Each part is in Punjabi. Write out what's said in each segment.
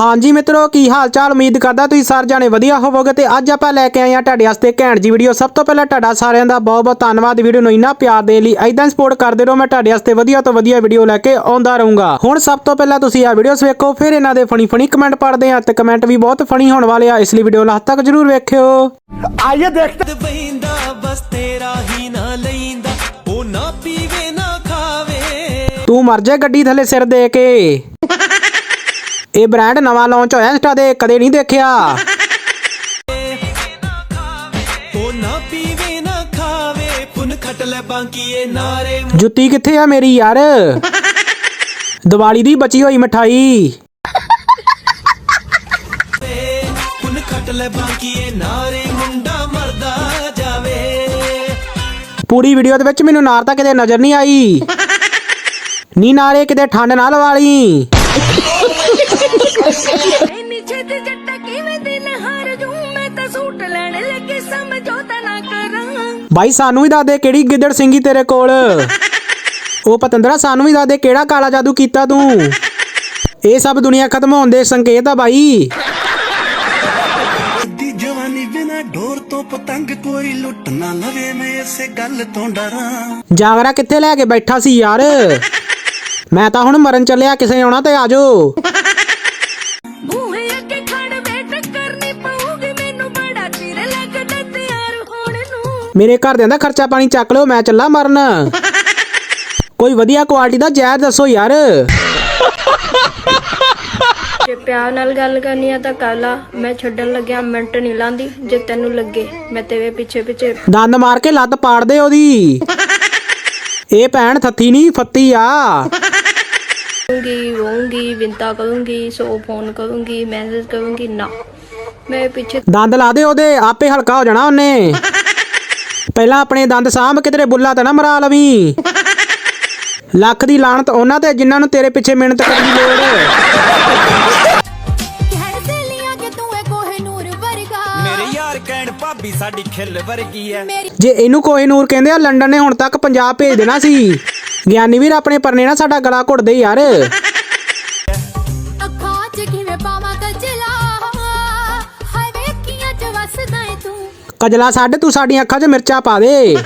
ਹਾਂਜੀ ਮਿੱਤਰੋ ਕੀ ਹਾਲ ਚਾਲ ਉਮੀਦ ਕਰਦਾ ਤੁਸੀਂ ਸਾਰੇ ਜਾਣੇ ਵਧੀਆ ਹੋਵੋਗੇ ਤੇ ਅੱਜ ਆਪਾਂ ਲੈ ਕੇ ਆਏ ਆ ਤੁਹਾਡੇ ਵਾਸਤੇ ਘੈਂਟ ਜੀ ਵੀਡੀਓ ਸਭ ਤੋਂ ਪਹਿਲਾਂ ਤੁਹਾਡਾ ਸਾਰਿਆਂ ਦਾ ਬਹੁਤ ਬਹੁਤ ਧੰਨਵਾਦ ਵੀਡੀਓ ਨੂੰ ਇੰਨਾ ਪਿਆਰ ਦੇ ਲਈ ਐਦਾਂ ਸਪੋਰਟ ਕਰਦੇ ਰਹੋ। ਮੈਂ ਤੁਹਾਡੇ ਵਾਸਤੇ ਵਧੀਆ ਤੋਂ ਵਧੀਆ ਵੀਡੀਓ ਲੈ ਕੇ ਆਉਂਦਾ ਰਹੂੰਗਾ। ਹੁਣ ਸਭ ਤੋਂ ਪਹਿਲਾਂ ਤੁਸੀਂ ਆ ਵੀਡੀਓਸ ਵੇਖੋ ਫਿਰ ਇਹਨਾਂ ਦੇ ਫਨੀ ਫਨੀ ਕਮੈਂਟ ਪੜ੍ਹਦੇ ਆ ਤੇ ਕਮੈਂਟ ਵੀ ਬਹੁਤ ਫਨੀ ਹੋਣ ਵਾਲੇ ਆ। ਇਸ ਲਈ ਵੀਡੀਓ ਲਾਸਟ ਤੱਕ ਜਰੂਰ ਵੇਖਿਓ। ਬੈਂਦਾ ਬਸ ਤੇਰਾ ਹੀ ਨਾ ਲੈਂਦਾ। ਉਹ ਨਾ ਪੀਵੇ ਨਾ ਖਾਵੇ। ਤੂੰ ਮਰ ਜਾ ਗੱਡੀ ਥੱਲੇ ਸਿਰ ਦੇ ਕੇ। ਇਹ ਬ੍ਰਾਂਡ ਨਵਾਂ ਲਾਂਚ ਹੋਇਆ ਇੰਸਟਾ ਦੇ ਕਦੇ ਨਹੀਂ ਦੇਖਿਆ। ਉਹ ਨਾ ਪੀਵੇ ਨਾ ਖਾਵੇ ਪੁਨ ਖਟ ਲੈ ਬਾਂਕੀਏ ਨਾਰੇ ਜੁੱਤੀ ਕਿੱਥੇ ਆ ਮੇਰੀ ਯਾਰ? ਦੀਵਾਲੀ ਦੀ ਬਚੀ ਹੋਈ ਮਠਾਈ। ਮੁੰਡੇ ਪੁਨ ਖਟ ਲੈ ਬਾਂਕੀਏ ਨਾਰੇ ਮੁੰਡਾ ਮਰਦਾ ਜਾਵੇ। ਪੂਰੀ ਵੀਡੀਓ ਦੇ ਵਿੱਚ ਮੈਨੂੰ ਨਾਰ ਤਾਂ ਕਿਤੇ ਨਜ਼ਰ ਨਹੀਂ ਆਈ। ਨੀ ਨਾਰੇ ਕਿਤੇ ਠੰਡ ਨਾ ਲਵਾ ਲਈ। ਇੰਨੀ ਛੇਤੀ ਜੱਟਾ ਕਿਵੇਂ ਦਿਨ ਹਾਰ ਜੂ ਮੈਂ ਤਾਂ ਸੂਟ ਲੈਣ ਲੱਗੇ ਸਮਝੌਤਾ ਨਾ ਕਰਾਂ। ਬਾਈ ਸਾਨੂੰ ਵੀ ਦੱਸ ਦੇ ਕਿਹੜੀ ਗਿੱਦੜ ਸਿੰਘੀ ਤੇਰੇ ਕੋਲ? ਉਹ ਪਤੰਦਰਾ ਸਾਨੂੰ ਵੀ ਦੱਸ ਦੇ ਕਿਹੜਾ ਕਾਲਾ ਜਾਦੂ ਕੀਤਾ ਤੂੰ? ਇਹ ਸਭ ਦੁਨੀਆ ਖਤਮ ਹੋਣ ਦੇ ਸੰਕੇਤ ਆ ਬਾਈ। ਦੀ ਜਵਾਨੀ ਬਿਨਾ ਢੋਰ ਤੋਂ ਪਤੰਗ ਕੋਈ ਲੁੱਟ ਨਾ ਲਵੇ ਮੈਂ ਇਸੇ ਗੱਲ ਤੋਂ ਡਰਾਂ। ਜਾਗਰਾ ਕਿੱਥੇ ਲੈ ਕੇ ਬੈਠਾ ਸੀ ਯਾਰ? ਮੈਂ ਤਾਂ ਹੁਣ ਮਰਨ ਚੱਲਿਆ ਕਿਸੇ ਆਉਣਾ ਤੇ ਆਜੋ ਮੇਰੇ ਘਰਦਿਆਂ ਦਾ ਖਰਚਾ ਪਾਣੀ ਚੱਕ ਲਿਓ ਮੈਂ ਚੱਲਾ ਮਰਨ। ਕੋਈ ਵਧੀਆ ਕੁਆਲਿਟੀ ਦਾ ਜ਼ਹਿਰ ਦੱਸੋ ਯਾਰ। ਜੇ ਪਿਆਰ ਨਾਲ ਗੱਲ ਕਰਨੀ ਆ ਤਾਂ ਕਰ ਲਾ। ਮੈਂ ਛੱਡਣ ਲੱਗਿਆ ਮਿੰਟ ਨਹੀਂ ਲਾਂਦੀ ਜੇ ਤੈਨੂੰ ਲੱਗੇ ਮੈਂ ਤੇਰੇ ਪਿੱਛੇ ਪਿੱਛੇ ਦੰਦ ਮਾਰ ਕੇ ਲੱਤ ਪਾੜ ਦੇ ਉਹਦੀ। ਇਹ ਭੈਣ ਥੱਥੀ ਨਹੀਂ ਫੱਤੀ ਆ। ਕਰੂੰਗੀ ਰੋਉਂਗੀ ਵਿੰਤਾ ਕਰੂੰਗੀ ਸੋ ਫੋਨ ਕਰੂੰਗੀ ਮੈਸੇਜ ਕਰੂੰਗੀ ਨਾ। ਮੇਰੇ ਪਿੱਛੇ ਦੰਦ ਲਾ ਦੇ ਉਹਦੇ ਆਪੇ ਹਲਕਾ ਹੋ ਜਾਣਾ ਉਹਨੇ। ਪਹਿਲਾਂ ਆਪਣੇ ਦੰਦ ਸਾਂਭ ਕਿਧਰੇ ਬੁੱਲਾ ਤਾਂ ਨਾ ਮਰਾ ਲਵੀਂ। ਲੱਖ ਦੀ ਲਾਣਤ ਉਹਨਾਂ ਤੇ ਜਿਨ੍ਹਾਂ ਨੂੰ ਤੇਰੇ ਪਿੱਛੇ ਮਿਹਨਤ ਕਰਨ ਦੀ ਲੋੜ ਕਹਿਣ ਸੇਲੀਆਂ ਕਿ ਤੂੰ ਏ ਕੋਹੇ ਨੂਰ ਵਰਗਾ। ਮੇਰੇ ਯਾਰ ਕਹਿਣ ਭਾਬੀ ਸਾਡੀ ਖਿੱਲ ਵਰਗੀ ਐ। ਜੇ ਇਹਨੂੰ ਕੋਈ ਨੂਰ ਕਹਿੰਦੇ ਆ ਲੰਡਨ ਨੇ ਹੁਣ ਤੱਕ ਪੰਜਾਬ ਭੇਜ ਦੇਣਾ ਸੀ। ਗਿਆਨੀ ਵੀਰ ਆਪਣੇ ਪਰਨੇ ਨਾਲ ਸਾਡਾ ਗਲਾ ਘੁੱਟਦੇ ਯਾਰ। ਅੱਖਾਂ 'ਚ ਕਿਵੇਂ ਪਾਵਾਂ? ਕਜਲਾ ਛੱਡ ਤੂੰ ਸਾਡੀਆਂ ਅੱਖਾਂ 'ਚ ਮਿਰਚਾਂ ਪਾ ਦੇ।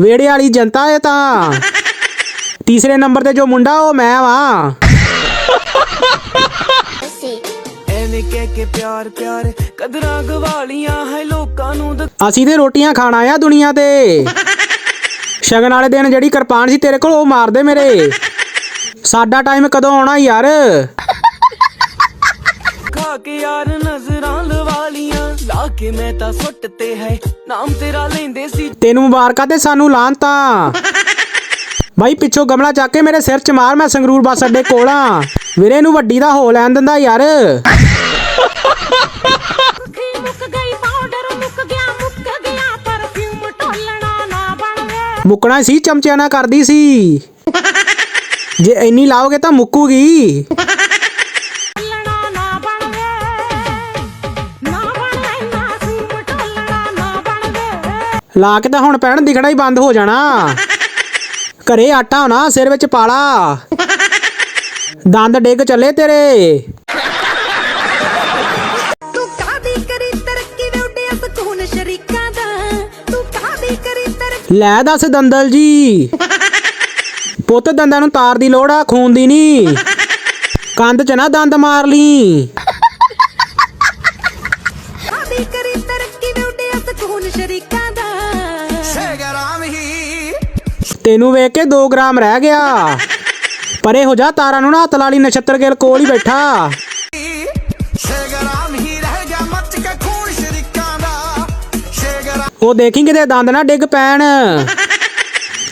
ਵੇੜੇ ਵਾਲੀ ਜਨਤਾ ਇਹ ਤਾਂ। ਤੀਸਰੇ ਨੰਬਰ ਤੇ ਜੋ ਮੁੰਡਾ ਉਹ ਮੈਂ ਵਾਂ। ਐਵੇਂ ਕਹਿ ਕੇ ਪਿਆਰ ਪਿਆਰ ਕਦਰਾਂ ਗਵਾਲੀਆਂ ਹੈ ਲੋਕਾਂ ਨੂੰ ਦ- ਅਸੀਂ ਤੇ ਰੋਟੀਆਂ ਖਾਣ ਆਇਆ ਦੁਨੀਆ ਤੇ। ਸ਼ਗਨ ਵਾਲੇ ਦਿਨ ਜਿਹੜੀ ਕਿਰਪਾਨ ਸੀ ਤੇਰੇ ਕੋਲ ਉਹ ਮਾਰ ਦੇ ਮੇਰੇ। ਸਾਡਾ ਟਾਈਮ ਕਦੋਂ ਆਉਣਾ ਯਾਰ? ਖਾ ਕੇ ਯਾਰ ਨਜ਼ਰਾਂ ਲਵਾਲੀਆਂ ਲਾ ਕੇ ਮੈਂ ਤਾਂ ਸੁੱਟ ਤੇ ਹੈ। ਨਾਮ ਤੇਰਾ ਲੈਂਦੇ ਸੀ। ਤੈਨੂੰ ਮੁਬਾਰਕਾਂ ਤੇ ਸਾਨੂੰ ਲਾਂਤਾ ਬਾਈ ਪਿੱਛੋਂ ਗਮਲਾ ਚੱਕ ਕੇ ਮੇਰੇ ਸਿਰ 'ਚ ਮਾਰ ਮੈਂ ਸੰਗਰੂਰ ਬੱਸ ਅੱਡੇ ਕੋਲ। ਆ ਵੀਰੇ ਨੂੰ ਵੱਡੀ ਦਾ ਹੋ ਲੈਣ ਦਿੰਦਾ ਯਾਰ। ਅੱਖੀ ਮੁੱਕ ਗਈ ਪਾਊਡਰ ਮੁੱਕ ਗਿਆ ਮੁੱਕ ਗਿਆ ਪਰਫਿਊਮ ਢੋਲਣਾ ਨਾ ਬਣਵੇ ਮੁੱਕਣਾ ਸੀ ਚਮਚਿਆਂ ਨਾਲ ਕਰਦੀ ਸੀ। ਜੇ ਇੰਨੀ ਲਾਓਗੇ ਤਾਂ ਮੁੱਕੂਗੀ। ਲਾ ਕੇ ਤਾਂ ਹੁਣ ਪੈਣ ਦਿਖਣਾ ਹੀ ਬੰਦ ਹੋ ਜਾਣਾ। ਘਰੇ ਆਟਾ ਹੋਣਾ ਸਿਰ ਵਿੱਚ ਪਾਲਾ। ਦੰਦ ਡਿੱਗ ਚੱਲੇ ਤੇਰੇ। ਤੂੰ ਕਾਦੀ ਕਰੀ ਤਰੱਕੀ ਵੇ ਉੱਡਿਆ ਸਕੂਨ ਸ਼ਰੀਕਾਂ ਦਾ? ਤੂੰ ਕਾਦੀ ਕਰੀ ਤਰੱਕੀ? ਲੈ ਦੱਸ ਦੰਦਲ ਜੀ। ਪੁੱਤ ਦੰਦਾਂ ਨੂੰ ਤਾਰ ਦੀ ਲੋੜ ਆ ਖੂਨ ਦੀ ਨਹੀਂ ਕੰਧ 'ਚ ਨਾ ਦੰਦ ਮਾਰ ਲਈ ਕਾਦੀ ਕਰੀ ਤਰੱਕੀ ਵੇ ਉੱਡਿਆ ਸਕੂਨ ਸ਼ਰੀਕਾਂ ਤੈਨੂੰ ਵੇਖ ਕੇ 2 ਗ੍ਰਾਮ ਰਹਿ ਗਿਆ। ਪਰੇ ਹੋ ਜਾ ਤਾਰਾ ਨੂੰ ਨਾ ਹੱਥ ਲਾ ਲਈ, ਨਛੱਤਰ ਗਿਲ ਕੋਲ ਹੀ ਬੈਠਾ। ਸੇਗਰਾਮ ਹੀ ਰਹਿ ਗਿਆ ਮੱਚ ਕੇ ਖੂਨ ਸ਼ਰੀਕਾਂ ਦਾ ਸੇਗਰਾਮ ਉਹ ਦੇਖੀ ਕਿਤੇ ਦੰਦ ਨਾ ਡਿੱਗ ਪੈਣ।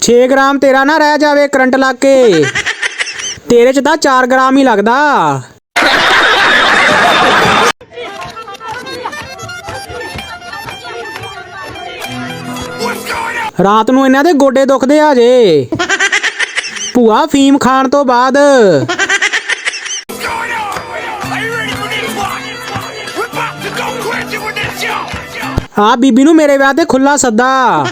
6 ਗ੍ਰਾਮ ਤੇਰਾ ਨਾ ਰਹਿ ਜਾਵੇ ਕਰੰਟ ਲੱਗ ਕੇ। ਤੇਰੇ 'ਚ ਤਾਂ 4 ਗ੍ਰਾਮ ਹੀ ਲੱਗਦਾ। ਰਾਤ ਨੂੰ ਇਹਨਾਂ ਦੇ ਗੋਡੇ ਦੁਖਦੇ ਆ ਜੇ। ਭੂਆ ਫੀਮ ਖਾਣ ਤੋਂ ਬਾਅਦ। ਆ ਬੀਬੀ ਨੂੰ ਮੇਰੇ ਵਿਆਹ ਤੇ ਖੁੱਲਾ ਸੱਦਾ।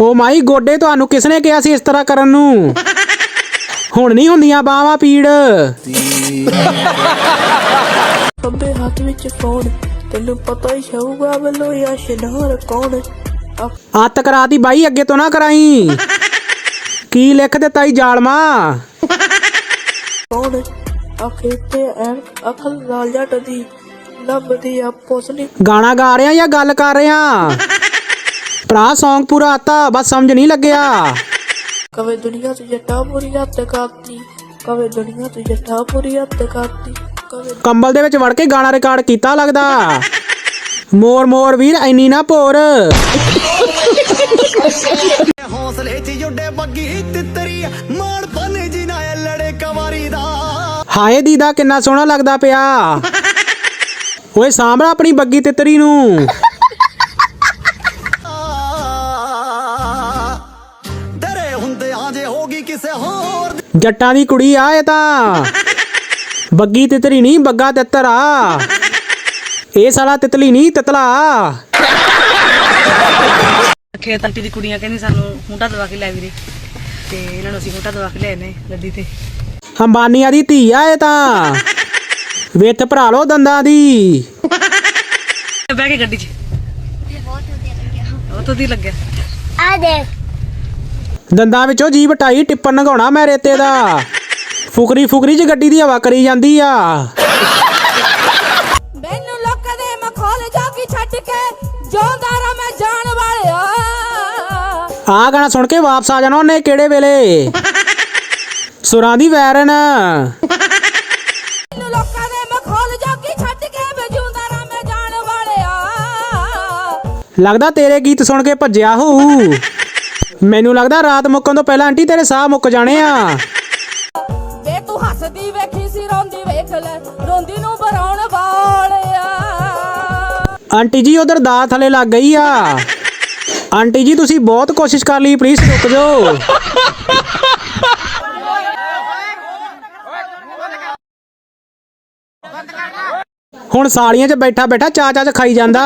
ਓ ਮਾਈ, ਗੋਡੇ ਤੁਹਾਨੂੰ ਕਿਸਨੇ ਕਿਹਾ ਸੀ ਇਸ ਤਰ੍ਹਾਂ ਕਰਨ ਨੂੰ? ਹੁਣ ਨਹੀਂ ਹੁੰਦੀਆਂ ਬਾਹਾਂ ਪੀੜ। ਖੱਬੇ ਹੱਥ ਵਿੱਚ ਫੋਨ ਤੈਨੂੰ ਪਤਾ ਹੀ ਹੋਊਗਾ ਵੱਲੋਂ ਯਾ ਸ਼ਨਾਰ ਕੌਣ? ਅੱਤ ਕਰਾਤੀ ਬਾਈ ਅੱਗੇ ਤੋਂ ਨਾ ਕਰਾਈ। ਕੀ ਲਿਖ ਦਿੱਤਾ ਈ ਜਾਲਮਾ? ਕੌਣ ਆਖੇ ਤੇ ਐ ਅਕਲ ਲਾਲ ਜੱਟ ਦੀ ਲੱਭਦੀ ਆ ਪੋਸਲੀ। ਗਾਣਾ ਗਾ ਰਿਹਾ ਜਾਂ ਗੱਲ ਕਰ ਰਿਹਾ? ਭਰਾ Song ਪੂਰਾ ਆਤਾ ਬਸ ਸਮਝ ਨਹੀਂ ਲੱਗਿਆ। ਕਵੇ ਦੁਨੀਆ ਤੋਂ ਜੱਟਾ ਪੂਰੀ ਹੱਥ ਕਰਤੀ ਕਵੇ ਦੁਨੀਆ ਤੋਂ ਜੱਟਾ ਪੂਰੀ ਕਰਤੀ ਕਵੇ ਕੰਬਲ ਦੇ ਵਿੱਚ ਵੜ ਕੇ ਗਾਣਾ ਰਿਕਾਰਡ ਕੀਤਾ ਲੱਗਦਾ। ਮੋਰ ਮੋਰ ਵੀਰ ਐਨੀ ਨਾ ਭੋਰ। ਹੌਸਲੇ 'ਚ ਜੁੜੇ ਬੱਗੀ ਤਿੱਤਰੀ ਮਾਣ ਬਨ ਜੀ ਨਾ ਲੜੇ ਕਵਾਰੀ ਦਾ। ਹਾਏ ਦੀਦਾ ਕਿੰਨਾ ਸੋਹਣਾ ਲੱਗਦਾ ਪਿਆ। ਓਏ ਸਾਂਭਲਾ ਆਪਣੀ ਬੱਗੀ ਤਿੱਤਰੀ ਨੂੰ। ਡਰੇ ਹੁੰਦੇ ਆ ਜੇ ਹੋਗੀ ਕਿਸੇ ਹੋਰ। ਜੱਟਾਂ ਦੀ ਕੁੜੀ ਆ ਇਹ ਤਾਂ। ਬੱਗੀ ਤਿੱਤਰੀ ਨਹੀਂ ਬੱਗਾ ਤਿੱਤਰ ਆ। ਇਹ ਸਾਲਾ ਤਿਤਲੀ ਨਹੀਂ ਤਿਤਲਾ। ਖੇਤ ਆਂਟੀ ਦੀ ਕੁੜੀਆਂ ਕਹਿੰਦੀ ਸਾਨੂੰ ਹੁੰਟਾ ਦਵਾ ਕੇ ਲੈ ਵੀਰੇ। ਤੇ ਇਹਨਾਂ ਨੂੰ ਅਸੀਂ ਹੁੰਟਾ ਦਵਾ ਕੇ ਲੈ ਨੇ ਗੱਡੀ ਤੇ। ਅੰਬਾਨੀਆਂ ਦੀ ਧੀ ਆ ਇਹ ਤਾਂ। ਵਿੱਥ ਭਰਾ ਲੋ ਦੰਦਾਂ ਦੀ। ਬਹਿ ਕੇ ਗੱਡੀ 'ਚ। ਬਹੁਤ ਵਧੀਆ ਲੱਗਿਆ। ਵਧੀਆ ਲੱਗਿਆ ਦੰਦਾਂ ਵਿੱਚੋਂ ਜੀਭ ਟਾਈ ਟਿੱਪਣ ਨਗਾਉਣਾ ਮੈਂ ਰੇਤੇ ਦਾ। ਫੁਕਰੀ ਫੁਕਰੀ ਚ ਗੱਡੀ ਦੀ ਹਵਾ ਕਰੀ ਜਾਂਦੀ ਆ। ਆ ਗਾਣਾ ਸੁਣ ਕੇ ਵਾਪਸ ਆ ਜਾਣਾ ਉਹਨੇ ਕਿਹੜੇ ਵੇਲੇ? ਸੁਰਾਂ ਦੀ ਵੈਰਨ। ਮੈਨੂੰ ਲੋਕਾਂ ਦੇ ਮਖੌਲ ਜੋਗੀ ਛੱਡ ਕੇ ਮੈਂ ਜੋਂਦਾਰਾ ਮੈਂ ਜਾਣ ਵਾਲਿਆ। ਲੱਗਦਾ ਤੇਰੇ ਗੀਤ ਸੁਣ ਕੇ ਭੱਜਿਆ ਹੋਊ ਮੈਨੂੰ ਲੱਗਦਾ ਰਾਤ ਮੁੱਕਣ ਤੋਂ ਪਹਿਲਾਂ ਆਂਟੀ ਤੇਰੇ ਸਾਹ ਮੁੱਕ ਜਾਣੇ ਆ। ਵੇ ਤੂੰ ਹੱਸਦੀ ਵੇਖੀ ਸੀ ਰੋਂਦੀ ਵੇਖ ਲੈ ਰੋਂਦੀ ਨੂੰ ਬਰਾਉਣ ਵਾਲਿਆ। ਆਂਟੀ ਜੀ ਉਧਰ ਦਾ ਥੱਲੇ ਲੱਗ ਗਈ ਆ। ਆਂਟੀ ਜੀ, ਤੁਸੀਂ ਬਹੁਤ ਕੋਸ਼ਿਸ਼ ਕਰ ਲਈ ਪਲੀਜ਼ ਰੁਕ ਜਾਓ। ਹੁਣ ਸਾਲੀਆਂ 'ਚ ਬੈਠਾ ਬੈਠਾ ਚਾ ਚਾਚਾ 'ਚ ਖਾਈ ਜਾਂਦਾ।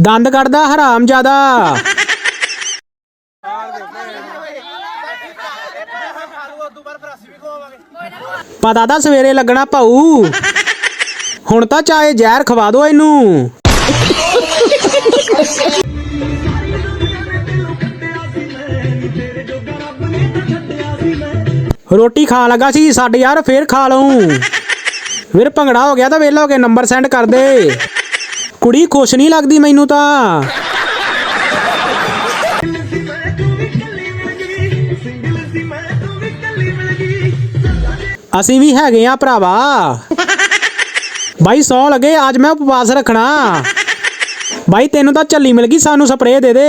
ਦੰਦ ਕੱਢਦਾ, ਹਰਾਮ ਜ਼ਿਆਦਾ। ਪਤਾ ਤਾਂ ਸਵੇਰੇ ਲੱਗਣਾ ਭਾਊ ਹੁਣ ਤਾਂ ਚਾਹੇ ਜ਼ਹਿਰ ਖਵਾ ਦਿਓ ਇਹਨੂੰ। ਰੋਟੀ ਖਾਣ ਲੱਗਾ ਸੀ ਸਾਡੇ ਯਾਰ, ਫੇਰ ਖਾ ਲਉ ਵੀਰ, ਭੰਗੜਾ ਹੋ ਗਿਆ ਤਾਂ ਵੇਲਾ ਹੋ ਕੇ ਨੰਬਰ ਸੈਂਡ ਕਰ ਦੇ। ਕੁੜੀ ਖੁਸ਼ ਨਹੀਂ ਲੱਗਦੀ ਮੈਨੂੰ ਤਾਂ। ਅਸੀਂ ਵੀ ਹੈਗੇ ਆ ਭਰਾਵਾ। ਬਾਈ, ਸੌ ਲੱਗੇ, ਅੱਜ ਮੈਂ ਉਪਵਾਸ ਰੱਖਣਾ। ਬਾਈ, ਤੈਨੂੰ ਤਾਂ ਝੱਲੀ ਮਿਲ ਗਈ, ਸਾਨੂੰ ਸਪਰੇਅ ਦੇ ਦੇ।